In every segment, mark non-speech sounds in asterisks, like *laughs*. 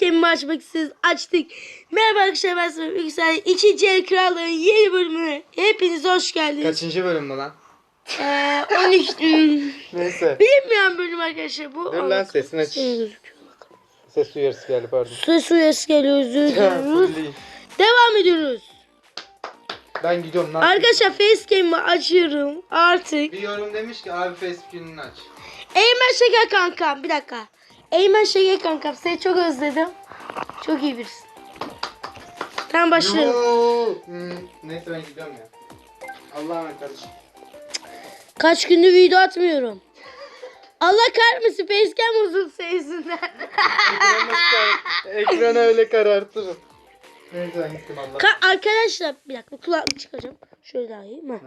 facecam'imi açmak istiyoruz. Açtık. Merhaba arkadaşlar ben Sıfır Yüksel. İkinci El Krallığı'nın yeni bölümüne hepiniz hoş geldiniz. Kaçıncı bölüm bu lan? Ee, 13. *laughs* hmm, Neyse. Bilinmeyen bölüm arkadaşlar bu. Dur lan sesini aç. Ses uyarısı geldi pardon. Ses uyarısı geliyor özür *laughs* diliyoruz. Devam ediyoruz. ben gidiyorum lan. Arkadaşlar facecam'imi açıyorum artık. Bir yorum demiş ki abi Facebook'unu aç. Eymen Şeker kankam bir dakika. Eymen Şeker kankam seni çok özledim. Çok iyi birisin. Tamam. Yoo. Hmm, Neyse ben gidiyorum ya. Allah'a emanet kardeşim. Kaç gündür video atmıyorum. Allah kahretmesin facecam uzun sesinden. Ekranı, kar- ekranı öyle karartırım. Neyse ben gittim Allah. Ka- arkadaşlar bir dakika kulaklık çıkaracağım. Şöyle daha iyi mi?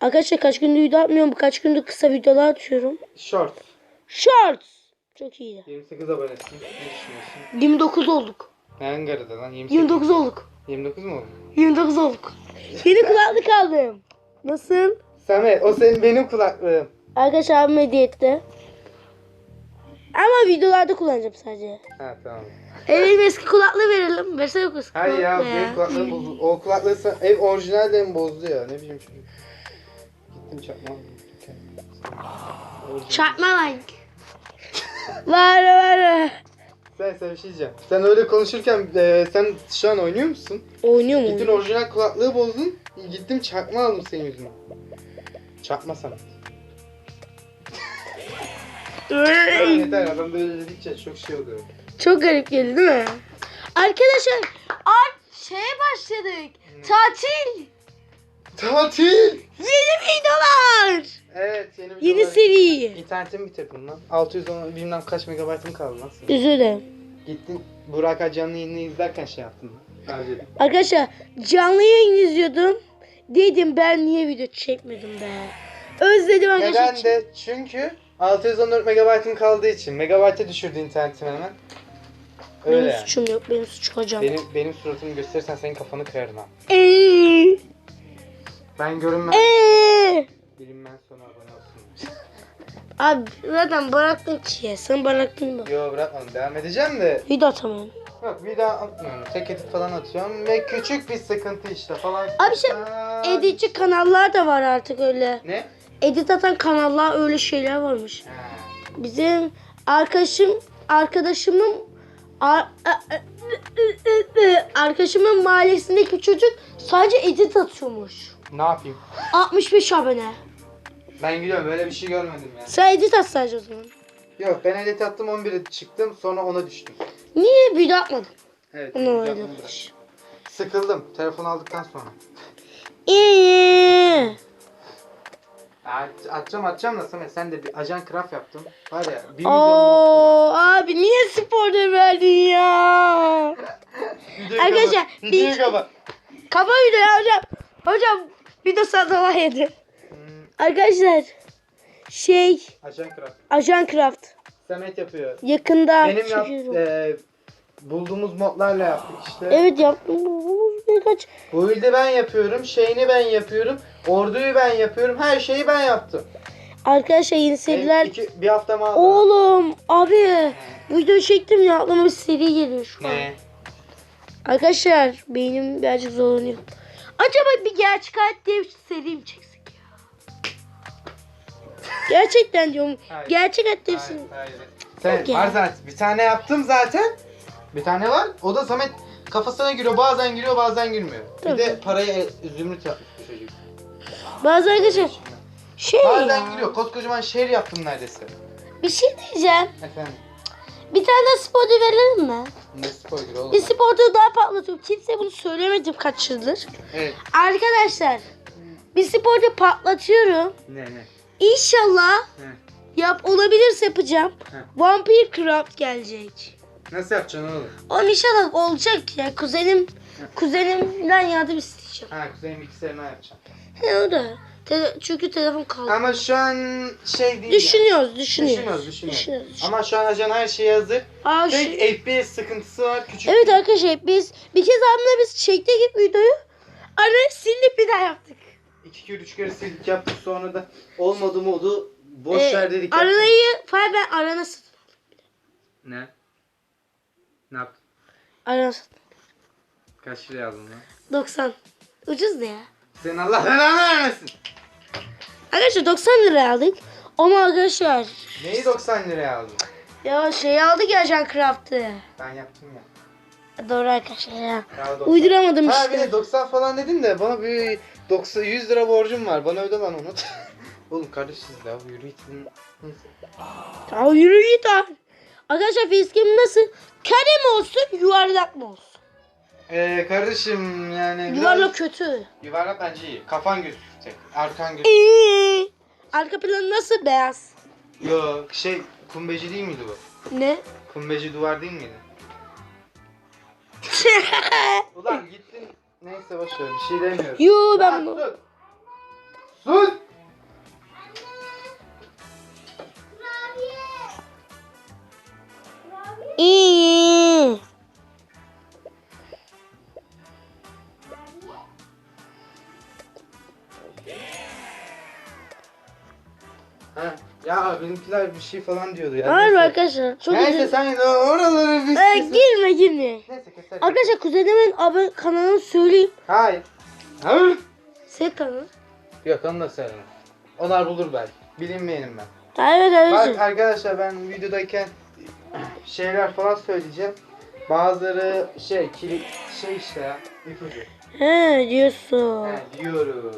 Arkadaşlar kaç gündür video atmıyorum. Kaç gündür kısa videolar atıyorum. Short. Shorts. Çok iyi. 28 abonesin. Ne düşünüyorsun? 29 olduk. Hangi arada lan? 28. 29 olduk. 29 mu oldu? 29 olduk. Yeni kulaklık aldım. Nasıl? Samet o senin benim kulaklığım. Arkadaşlar abim hediye etti. Ama videolarda kullanacağım sadece. Ha tamam. Evim eski kulaklığı verelim. Versene yok eski Hayır ya benim kulaklığım bozuldu. O kulaklığı sa- ev orijinal de mi bozdu ya ne bileyim şimdi. Gittim çakma. Orijinal. Çarpma like. Var var. Sen sen bir şey diyeceğim. Sen öyle konuşurken e, sen şu an oynuyor musun? Oynuyor mu? Gittin orijinal kulaklığı bozdun. Gittim çakma aldım senin yüzünden. Çakma Samet. Tamam, yeter adam böyle dedikçe çok şey oluyor. Çok garip geldi değil mi? Arkadaşlar art şeye başladık. Tatil. Tatil! Yeni videolar. Evet yeni bir Yeni seri. İnternetimi bitirdim lan. 610 bilmem kaç megabaytım kaldı lan. senin. Dilerim. Gittin Burak Acan'ın yayını izlerken şey yaptın. Harcadım. Arkadaşlar canlı yayın izliyordum. Dedim ben niye video çekmedim be. Özledim arkadaşlar. Neden de? Çünkü 614 megabaytım kaldığı için. Megabayt'a düşürdü internetimi hemen. Öyle Benim yani. suçum yok. Benim suçum hocam. Benim, benim suratımı gösterirsen senin kafanı kırarım ha. Eee. Ben görünmem. Eee. Bilinmez sonra abone olsun. Abi zaten bıraktın ki ya. Sen bıraktın mı? Yo bırakmadım devam edeceğim de. Video atamıyorum. Yok bir daha atmıyorum. Tek edit falan atıyorum ve küçük bir sıkıntı işte falan. Abi şey, Aa, Editçi kanallar da var artık öyle. Ne? Edit atan kanallar öyle şeyler varmış. Ha. Bizim arkadaşım arkadaşımın ar- arkadaşımın mahallesindeki çocuk sadece edit atıyormuş. Ne yapayım? 65 abone. Ben gidiyorum böyle bir şey görmedim ya. Sen edit at sadece o zaman. Yok ben edit attım 11'e çıktım sonra 10'a düştüm. Niye video atmadın? Evet. Onu yapmayı öyle yapmış. Sıkıldım telefon aldıktan sonra. İyi. At, atacağım atacağım da Samet sen de bir ajan craft yaptın. Var ya 1 milyon Oo abi niye sporda verdin ya? *laughs* Videoyu Arkadaşlar, kapat, Videoyu bir- kapat. Kafa video ya hocam. Hocam video sallama yedi. Arkadaşlar şey ajan craft. Ajan Craft Samet yapıyor. yakında Benim yap, çekiyorum. e, bulduğumuz modlarla yaptık işte. Evet yaptım. Birkaç Bu build'i ben yapıyorum, şeyini ben yapıyorum, orduyu ben yapıyorum, her şeyi ben yaptım. arkadaşlar yeni seriler. Benim iki, bir hafta aldı. Oğlum abi video çektim ya aklıma bir seri geliyor şu an. Ne? Arkadaşlar beynim birazcık zorlanıyor. Acaba bir gerçek hayat diye bir seri mi çeksek ya? Gerçekten diyorum. Hayır. Gerçek bir Hayır, hayır. Sen var zaten. Bir tane yaptım zaten. Bir tane var. O da Samet kafasına giriyor. Bazen giriyor, bazen girmiyor. Tabii. Bir de parayı zümrüt yapmış bu çocuk. Bazı arkadaşlar şey Bazen ya, giriyor. Koskocaman şehir yaptım neredeyse. bir şey diyeceğim. Efendim. Bir tane spoiler verelim mi? Ne spoiler oğlum. Bir spoiler daha patlatıyorum. Kimseye bunu söylemedim kaç yıldır. Evet. Arkadaşlar bir spoiler patlatıyorum. Ne ne? İnşallah He. yap olabilirse yapacağım. He. Vampire Craft gelecek. Nasıl yapacaksın oğlum? Oğlum inşallah olacak ya. Kuzenim kuzenimden yardım isteyeceğim. Ha kuzeyin bilgisayarına yapacağım. He o da. Tele- çünkü telefon kaldı. Ama şu an şey değil Düşünüyoruz, yani. düşünüyoruz. Düşünüyoruz, düşünüyoruz. Düşünüyoruz. Ama şu an ajan her şey hazır. Aa, şu- Tek FPS sıkıntısı var. Küçük Evet arkadaşlar biz bir kez abimle biz çektik videoyu. Ara sildik bir daha yaptık. İki kere üç kere sildik yaptık sonra da olmadı modu boş Ee, ver dedik. Aranayı falan ben arana satın. Ne? Ne yaptın? Anasını. Kaç liraya aldın lan? 90. Ucuz ne ya? Senin Allah belanı vermesin. Arkadaşlar 90 lira aldık. Ama arkadaşlar Neyi 90 liraya aldın? ya şey aldık ya Ajan Craft'ı. Ben yaptım ya. Doğru arkadaşlar ya. Ya 90. Uyduramadım Ha bir işte. de 90 falan dedin de bana bir 90 100 lira borcum var. Bana öde lan onu. *laughs* Oğlum kardeşiz ya yürü git. Ya yürü git abi. Arkadaşlar facecam nasıl? Kare mi olsun yuvarlak mı olsun? Ee, kardeşim yani biraz- Yuvarlak kötü. Yuvarlak bence iyi. Kafan gözükecek. Arkan gözükecek. İyi. Arka plan nasıl beyaz? Yo şey kumbeci değil miydi bu? Ne? Kumbeci duvar değil miydi? *laughs* Ulan gittin. Neyse boş ver bir şey demiyorum. Yo ben Lan bu. sus. Sus. İyi. Ha. Ya benimkiler bir şey falan diyordu ya. Hayır Neyse. arkadaşlar çok Neyse üzüldüm. sen oraları bir Ee, girme girme. Neyse keser. Arkadaşlar kuzenimin abi kanalını söyleyeyim. Hayır. Hayır. Senin kanalı. Yok onu da söyleme. Onlar bulur belki. Bilinmeyenim ben. Evet Bak arkadaşlar. arkadaşlar ben videodayken şeyler falan söyleyeceğim. Bazıları şey kilit şey işte ya ipucu. He diyorsun. He diyoruz.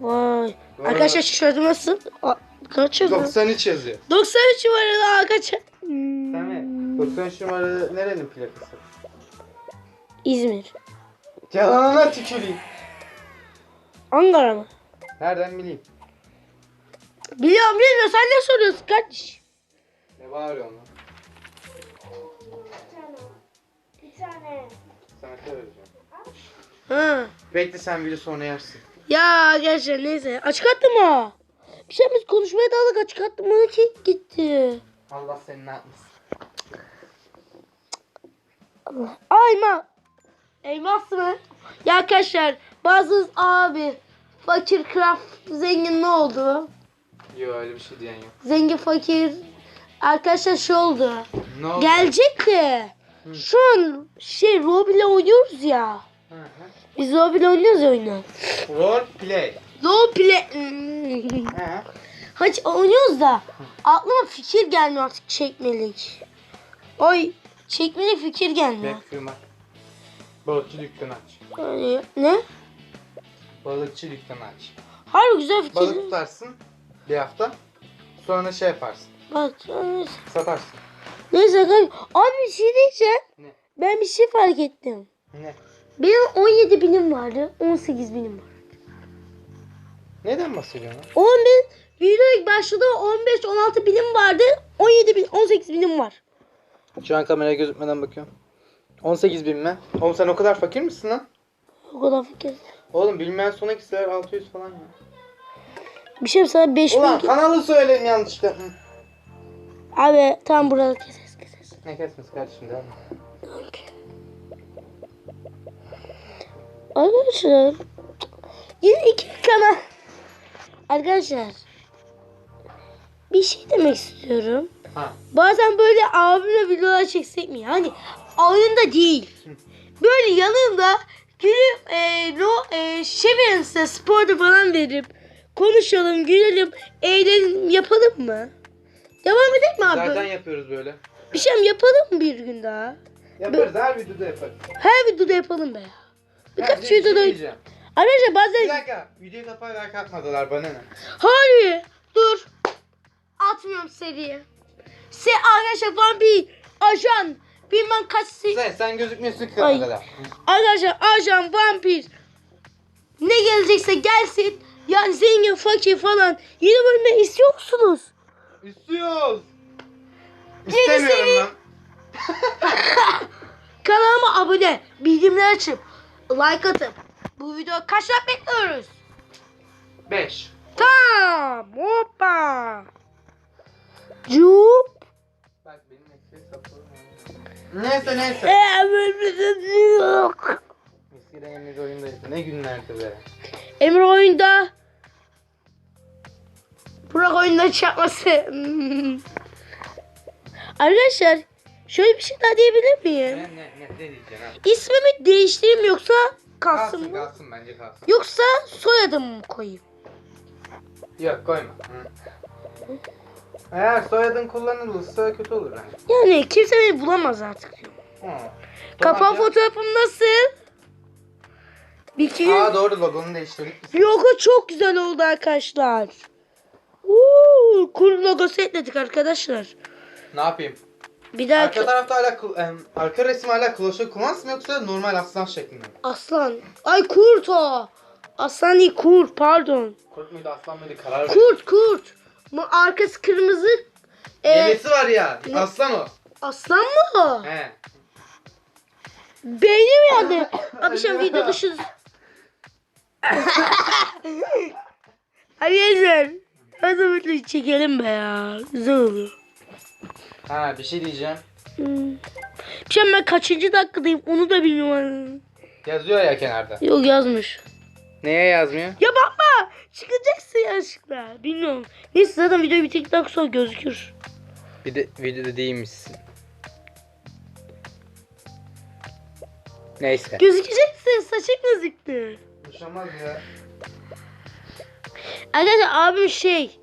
Vay. Vay. Arkadaşlar tişörtüm nasıl? Aa, Kaç yazıyor? 93 yazıyor. 93 var daha kaç? Hmm. Mi? 93 numaralı nerenin plakası? İzmir. Yalanına tüküreyim. Ankara mı? Nereden bileyim? Biliyorum bilmiyorum sen ne soruyorsun kardeş? Ne bağırıyorsun lan? Bir tane. Sana vereceğim? Ha. Bekle sen video sonra yersin. Ya gerçekten neyse. Açık attım o. Bir şey biz konuşmaya daldık açık attım bana ki gitti. Allah seni ne yapmasın. Ayma. Elmas mı? Ya arkadaşlar bazı abi fakir craft zengin ne oldu? Yok öyle bir şey diyen yok. Zengin fakir arkadaşlar şey oldu. Ne oldu? Gelecek de şu an şey Roblox oynuyoruz ya. Hı hı. Biz Roblox oynuyoruz ya oyunu. Role play. Hadi oynuyoruz da aklıma fikir gelmiyor artık çekmelik. Oy çekmelik fikir gelmiyor. Bekliyorum. Balıkçı dükkanı aç. Yani, ne? Balıkçı dükkanı aç. Harbi güzel fikir. Balık tutarsın bir hafta. Sonra şey yaparsın. Bak neyse. Satarsın. Neyse kanka. Abi bir şey diyeceğim. Ne? Ben bir şey fark ettim. Ne? Benim 17 binim vardı. 18 binim var. Neden bahsediyorsun lan? 10 bin video ilk başladı 15-16 binim vardı. 17 bin 18 binim var. Şu an kameraya gözükmeden bakıyorum. 18 bin mi? Oğlum sen o kadar fakir misin lan? O kadar fikir. Oğlum bilmeyen son eksiler 600 falan ya. Bir şey sana 5 bin. Ulan kanalı söyledim yanlışlıkla. Hı. Abi tam burada keses keses. Ne kesmesi kardeşim devam. Arkadaşlar yine iki kanal. Arkadaşlar bir şey demek istiyorum. Ha. Bazen böyle abimle videolar çeksek mi? Hani oyunda değil. Böyle yanımda gülüp e, ro, e, şey verin size sporda falan verip konuşalım, gülelim, eğlenelim yapalım mı? Devam edelim mi abi? Zaten yapıyoruz böyle. Bir şey mi yapalım mı bir gün daha? Yaparız her videoda yaparız. Her videoda yapalım be. Birkaç Ha, bir şey videoda. diyeceğim. Arkadaşlar Bir bazen dakika. Videoyu kapağı like atmadılar bana ne? Hayır. Dur. Atmıyorum seriye. Se arkadaşlar vampir, ajan, bilmem kaç se- Sen, sen gözükmüyorsun ki Ay. kamerada. Arkadaşlar ajan, vampir. Ne gelecekse gelsin. Yani zengin, fakir falan. Yeni bölümde istiyor musunuz? İstiyoruz. İstemiyorum lan. *laughs* Kanalıma abone, bildirimleri açıp, like atıp. Bu videoya kaç like bekliyoruz? 5. Tamam. Hoppa. Cup. Neyse neyse. Emre yok. Eskiden Emir oyundaydı. Ne günlerdi be. Emre oyunda. Burak oyunda çakması. *laughs* Arkadaşlar Şöyle bir şey daha diyebilir Ne miyim? ne ne, ne diyeceksin ha? İsmimi değiştireyim yoksa kalsın Kalsın mı? kalsın bence kalsın. Yoksa soyadımı mı koyayım? Yok koyma. Hı. Eğer soyadın kullanılırsa kötü olur. Yani kimse beni bulamaz artık. diyor. Tamam ya. fotoğrafım nasıl? Bir gün... Aa doğru logonu değiştirdik biz. Logo çok güzel oldu arkadaşlar. Uuu, kur logosu ekledik arkadaşlar. Ne yapayım? Bir daha Arka tarafta hala kul- em, arka resim hala Clash Clans mı yoksa normal aslan şeklinde mi? aslan. Ay kurt o. Aslan değil kurt pardon. Kurt muydu aslan mıydı karar ver. Kurt kurt. Bu arkası kırmızı. Ee, Yenisi var ya aslan o. aslan mı o? He. Beynim yandı. *laughs* Akşam video dışı. *laughs* Hadi Ezer. Hadi bir çekelim be ya. Güzel oluyor. Ha bir şey diyeceğim. Hmm. Şimdi ben kaçıncı dakikadayım onu da bilmiyorum. Yazıyor ya kenarda. Yok yazmış. Neye yazmıyor? Ya. Çıkacaksın yanlışlıkla. Bilmiyorum. Neyse zaten video bittikten sonra gözükür. Bir de videoda değilmişsin. Neyse. Gözükeceksin. Saçın gözüktü. Konuşamaz ya. Arkadaşlar abim şey.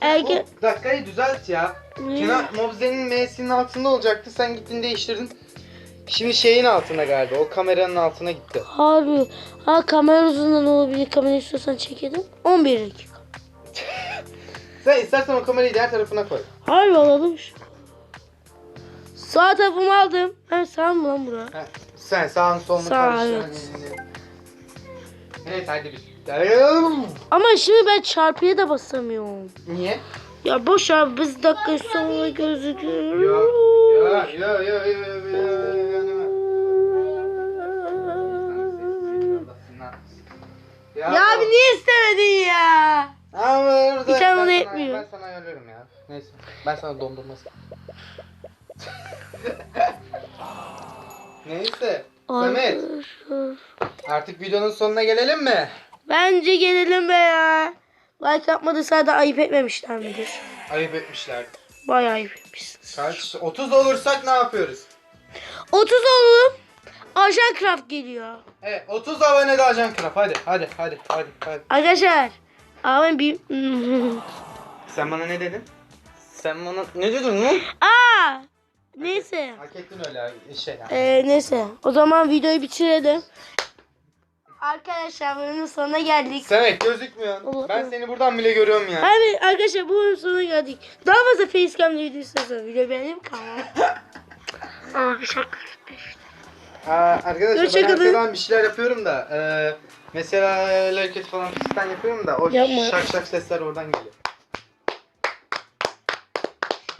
Ergen... O dakikayı düzelt ya. Kenar Mobze'nin M'sinin altında olacaktı. Sen gittin değiştirdin. Şimdi şeyin altına galiba. O kameranın altına gitti. Harbi. Ha kamera uzundan olabilir. Kamera istiyorsan çekelim. 11 dakika. *laughs* Sen istersen o kamerayı diğer tarafına koy. Harbi alalım şu. Sağ tarafımı aldım. Ha sağ mı lan bura? Ha, sen sağın solunu Sağ, karıştır. evet. Evet hadi biz. Ama şimdi ben çarpıya da basamıyorum. Niye? Ya boş ver biz dakika sonra gözüküyor. Ya ya ya ya ya niye istemedin ya? Ama orada tane ben de sana- yetmiyor. Ben sana ayarlarım ya. Neyse. Ben sana dondurma *laughs* Neyse. Samet Arkadaşlar. artık videonun sonuna gelelim mi? Bence gelelim be ya. Like yapmadıysa da ayıp etmemişler midir? Ayıp etmişler. Bayağı ayıp etmişsiniz. Kaç? 30 olursak ne yapıyoruz? 30 olalım. Ajan Craft geliyor. Evet 30 abone de Ajan Krap. Hadi hadi hadi hadi hadi. Arkadaşlar. Abi bir... *laughs* Sen bana ne dedin? Sen bana ne dedin lan? Aa! Neyse. Hak ettin öyle şey ya. Ee, neyse. O zaman videoyu bitirelim. Arkadaşlar bölümün sonuna geldik. Samet gözükmüyor. Allah Ben Allah. seni buradan bile görüyorum ya. Abi arkadaşlar bu bölümün sonuna geldik. Daha fazla facecam video istiyorsanız video beğenip kanal. *laughs* Aa bir şaka. Aa, arkadaşlar Hoşça ben arkadan bir şeyler yapıyorum da. E, mesela el hareket falan fistan yapıyorum da. O Yapma. şak şak sesler oradan geliyor.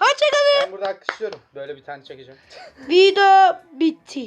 Hoşçakalın. Ben burada alkışlıyorum. Böyle bir tane çekeceğim. Video bitti.